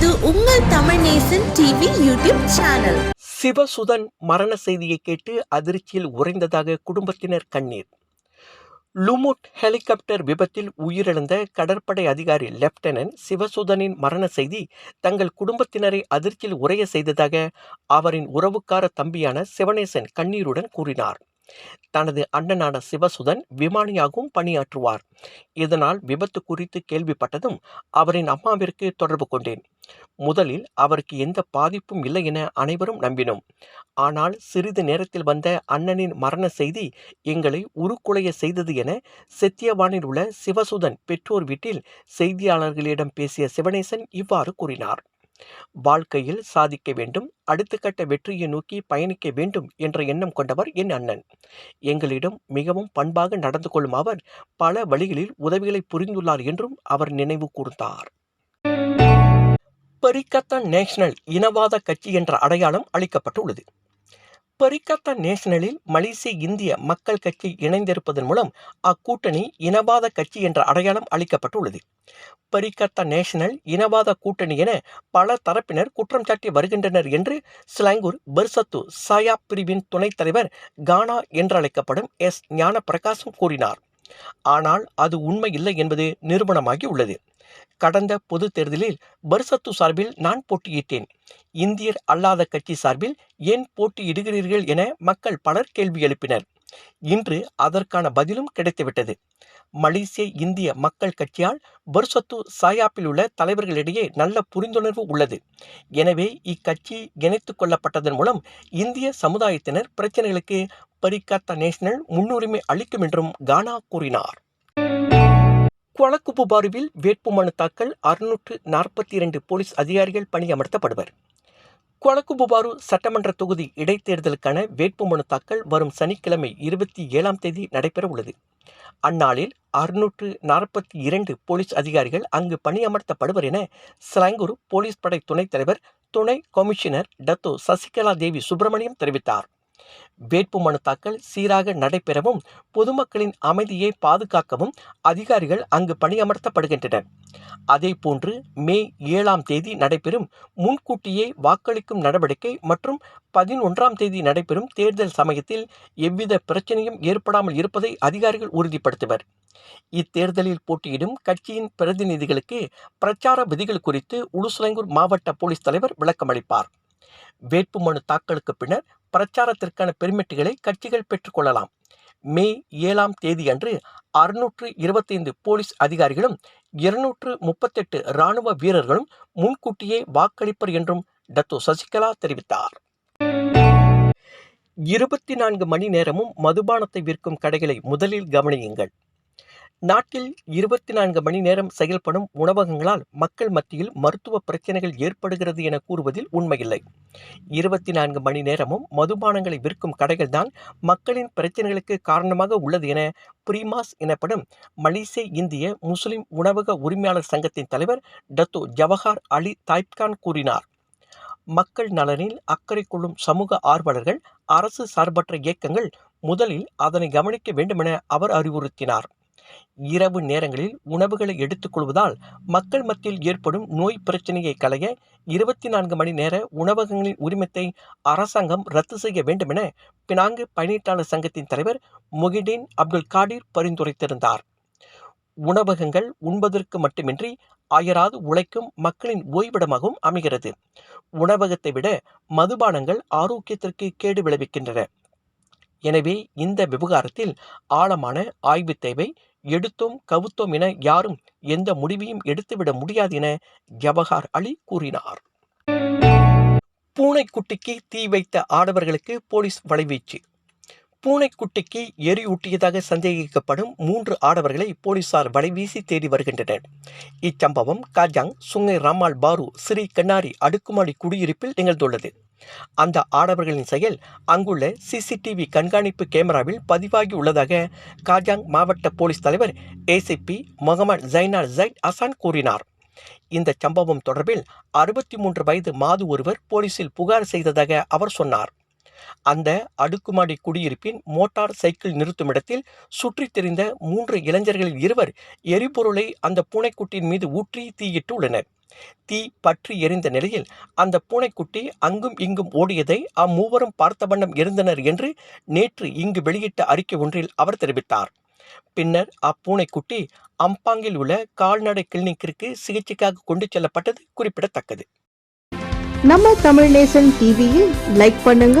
இது உங்கள் Tamil Nesan TV YouTube channel. Sivasuthan மரண செய்தியை கேட்டு அதிர்ச்சியில் உறைந்ததாக குடும்பத்தினர் கண்ணீர். லுமுட் ஹெலிகாப்டர் விபத்தில் உயிரிழந்த கடற்படை அதிகாரி லெப்டினன்ட் சிவசுதனின் மரண செய்தி தங்கள் குடும்பத்தினரை அதிர்ச்சியில் உரைய செய்ததாக அவரின் உறவுக்கார தம்பியான சிவனேசன் கண்ணீருடன் கூறினார். தனது அண்ணனான சிவசுதன் விமானியாகவும் பணியாற்றுவார். இதனால் விபத்து குறித்து கேள்விப்பட்டதும் அவரின் அம்மாவிற்கு தொடர்பு கொண்டேன். முதலில் அவருக்கு எந்த பாதிப்பும் இல்லை என அனைவரும் நம்பினோம். ஆனால் சிறிது நேரத்தில் வந்த அண்ணனின் மரண செய்தி எங்களை உருக்குலைய செய்தது என செத்தியவானில் உள்ள சிவசுதன் பெற்றோர் வீட்டில் செய்தியாளர்களிடம் பேசிய சிவனேசன் இவ்வாறு கூறினார். வாழ்க்கையில் சாதிக்க வேண்டும் அடுத்த கட்ட வெற்றியை நோக்கி பயணிக்க வேண்டும் என்ற எண்ணம் கொண்டவர் என் அண்ணன். எங்களிடம் மிகவும் பண்பாக நடந்து கொள்ளும் அவர் பல வழிகளில் உதவிகளை புரிந்துள்ளார் என்றும் அவர் நினைவு கூர்ந்தார். பரிகத்தான் நேஷனல் இனவாத கட்சி என்ற அடையாளம் அளிக்கப்பட்டுள்ளது. பரிகத்தா நேஷனலில் மலேசிய இந்திய மக்கள் கட்சி இணைந்திருப்பதன் மூலம் அக்கூட்டணி இனவாத கட்சி என்ற அடையாளம் அளிக்கப்பட்டுள்ளது. பரிகத்தா நேஷனல் இனவாத கூட்டணி என பல தரப்பினர் குற்றம் சாட்டி வருகின்றனர் என்று ஸ்லாங்கூர் பெர்சத்து சாயா பிரிவின் துணைத் தலைவர் கானா என்றழைக்கப்படும் எஸ். ஞான பிரகாசம் கூறினார். ஆனால் அது உண்மை இல்லை என்பது நிரூபணமாகி உள்ளது கடந்த பொது தேர்தலில் பர்சத்து சார்பில் நான் போட்டியிட்டேன். இந்தியர் அல்லாத கட்சி சார்பில் ஏன் போட்டியிடுகிறீர்கள் என மக்கள் பலர் கேள்வி எழுப்பினர். இன்று அதற்கான பதிலும் கிடைத்துவிட்டது. மலேசிய இந்திய மக்கள் கட்சியால் பர்சத்து சாயாப்பில் உள்ள தலைவர்களிடையே நல்ல புரிந்துணர்வு உள்ளது. எனவே இக்கட்சி இணைத்துக் கொள்ளப்பட்டதன் மூலம் இந்திய சமுதாயத்தினர் பிரச்சனைகளுக்கு பரிகாத்தா நேஷனல் முன்னுரிமை அளிக்கும் என்றும் கானா கூறினார். கொளக்குப்புபாருவில் வேட்புமனு தாக்கல் அறுநூற்று நாற்பத்தி இரண்டு போலீஸ் அதிகாரிகள் பணியமர்த்தப்படுவர். கொளக்குப்புபாரு சட்டமன்ற தொகுதி இடைத்தேர்தலுக்கான வேட்புமனு தாக்கல் வரும் சனிக்கிழமை இருபத்தி ஏழாம் தேதி நடைபெற உள்ளது. அந்நாளில் அறுநூற்று நாற்பத்தி இரண்டு போலீஸ் அதிகாரிகள் அங்கு பணியமர்த்தப்படுவர் என சிலாங்கூர் போலீஸ் படை துணைத் தலைவர் துணை கமிஷனர் டத்தோ சசிகலா தேவி சுப்பிரமணியம் தெரிவித்தார். வேட்புமனு தாக்கல் சீராக நடைபெறவும் பொதுமக்களின் அமைதியை பாதுகாக்கவும் அதிகாரிகள் அங்கு பணியமர்த்தப்படுகின்றனர். அதேபோன்று மே ஏழாம் தேதி நடைபெறும் முன்கூட்டியே வாக்களிக்கும் நடவடிக்கை மற்றும் பதினொன்றாம் தேதி நடைபெறும் தேர்தல் சமயத்தில் எவ்வித பிரச்சனையும் ஏற்படாமல் இருப்பதை அதிகாரிகள் உறுதிப்படுத்துவர். இத்தேர்தலில் போட்டியிடும் கட்சியின் பிரதிநிதிகளுக்கு பிரச்சார விதிகள் குறித்து உளுசுலங்கூர் மாவட்ட போலீஸ் தலைவர் விளக்கமளிப்பார். வேட்புமனு தாக்கலுக்கு பின்னர் பிரச்சாரத்திற்கான பெர்மிட்டுகளை கட்சிகள் பெற்றுக்கொள்ளலாம். மே ஏழாம் தேதியன்று அறுநூற்று இருபத்தைந்து போலீஸ் அதிகாரிகளும் இருநூற்று முப்பத்தெட்டு இராணுவ வீரர்களும் முன்கூட்டியே வாக்களிப்பர் என்றும் டத்து சசிகலா தெரிவித்தார். இருபத்தி நான்கு மணி நேரமும் மதுபானத்தை விற்கும் கடைகளை முதலில் கவனியுங்கள். நாட்டில் இருபத்தி நான்கு மணி நேரம் செயல்படும் உணவகங்களால் மக்கள் மத்தியில் மருத்துவ பிரச்சனைகள் ஏற்படுகிறது என கூறுவதில் உண்மையில்லை. இருபத்தி நான்கு மணி நேரமும் மதுபானங்களை விற்கும் கடைகள்தான் மக்களின் பிரச்சனைகளுக்கு காரணமாக உள்ளது என பிரிமாஸ் எனப்படும் மலேசிய இந்திய முஸ்லிம் உணவக உரிமையாளர் சங்கத்தின் தலைவர் டத்து ஜவஹர் அலி தாய்ப்கான் கூறினார். மக்கள் நலனில் அக்கறை கொள்ளும் சமூக ஆர்வலர்கள் அரசு சார்பற்ற இயக்கங்கள் முதலில் அதனை கவனிக்க வேண்டுமென அவர் அறிவுறுத்தினார். இரவு நேரங்களில் உணவுகளை எடுத்துக்கொள்வதால் மக்கள் மத்தியில் ஏற்படும் நோய் பிரச்சனையை களைய இருபத்தி நான்கு மணி நேர உணவகங்களின் உரிமத்தை அரசாங்கம் ரத்து செய்ய வேண்டும் என பினாங்கு பயணீட்டாளர் சங்கத்தின் தலைவர் முகிடீன் அப்துல் காடிர் பரிந்துரைத்திருந்தார். உணவகங்கள் உண்பதற்கு மட்டுமின்றி அயராது உழைக்கும் மக்களின் ஓய்விடமாகவும் அமைகிறது. உணவகத்தை விட மதுபானங்கள் ஆரோக்கியத்திற்கு கேடு விளைவிக்கின்றன. எனவே இந்த விவகாரத்தில் ஆழமான ஆய்வு தேவை எடுத்தோம் கவுத்தோம் என யாரும் எந்த முடிவையும் எடுத்துவிட முடியாது என ஜவஹர் அலி கூறினார். பூனைக்குட்டிக்கு தீ வைத்த ஆடவர்களுக்கு போலீஸ் வலைவீச்சு. பூனைக்குட்டிக்கு எரியூட்டியதாக சந்தேகிக்கப்படும் மூன்று ஆடவர்களை போலீசார் வலைவீசி தேடி வருகின்றனர். இச்சம்பவம் காஜாங் சுங்கை ராமால் பாரு ஸ்ரீ கண்ணாரி அடுக்குமாடி குடியிருப்பில் நிகழ்ந்துள்ளது. அந்த ஆடவர்களின் செயல் அங்குள்ள சிசிடிவி கண்காணிப்பு கேமராவில் பதிவாகி உள்ளதாக காஜாங் மாவட்ட போலீஸ் தலைவர் ACP Mohamad Zainal Zaid Hassan கூறினார். இந்த சம்பவம் தொடர்பில் அறுபத்தி மூன்று வயது மாது ஒருவர் போலீசில் புகார் செய்ததாக அவர் சொன்னார். அந்த அடுக்குமாடி குடியிருப்பின் மோட்டார் சைக்கிள் நிறுத்துமிடத்தில் சுற்றித் திரிந்த மூன்று இளைஞர்களில் இருவர் எரிபொருளை அந்த பூனைக்குட்டியின் மீது ஊற்றி தீயிட்டு உள்ளனர் தீ பற்றி எரிந்த நிலையில் அந்த பூனைக்குட்டி அங்கும் இங்கும் ஓடியதை அம்மூவரும் பார்த்த வண்ணம் இருந்தனர் என்று நேற்று இங்கு வெளியிட்ட அறிக்கை ஒன்றில் அவர் தெரிவித்தார். பின்னர் அப்பூனைக்குட்டி அம்பாங்கில் உள்ள கால்நடை கிளினிக்கிற்கு சிகிச்சைக்காக கொண்டு செல்லப்பட்டது குறிப்பிடத்தக்கது. நம்ம தமிழ் நேசன் டிவியில் லைக் பண்ணுங்க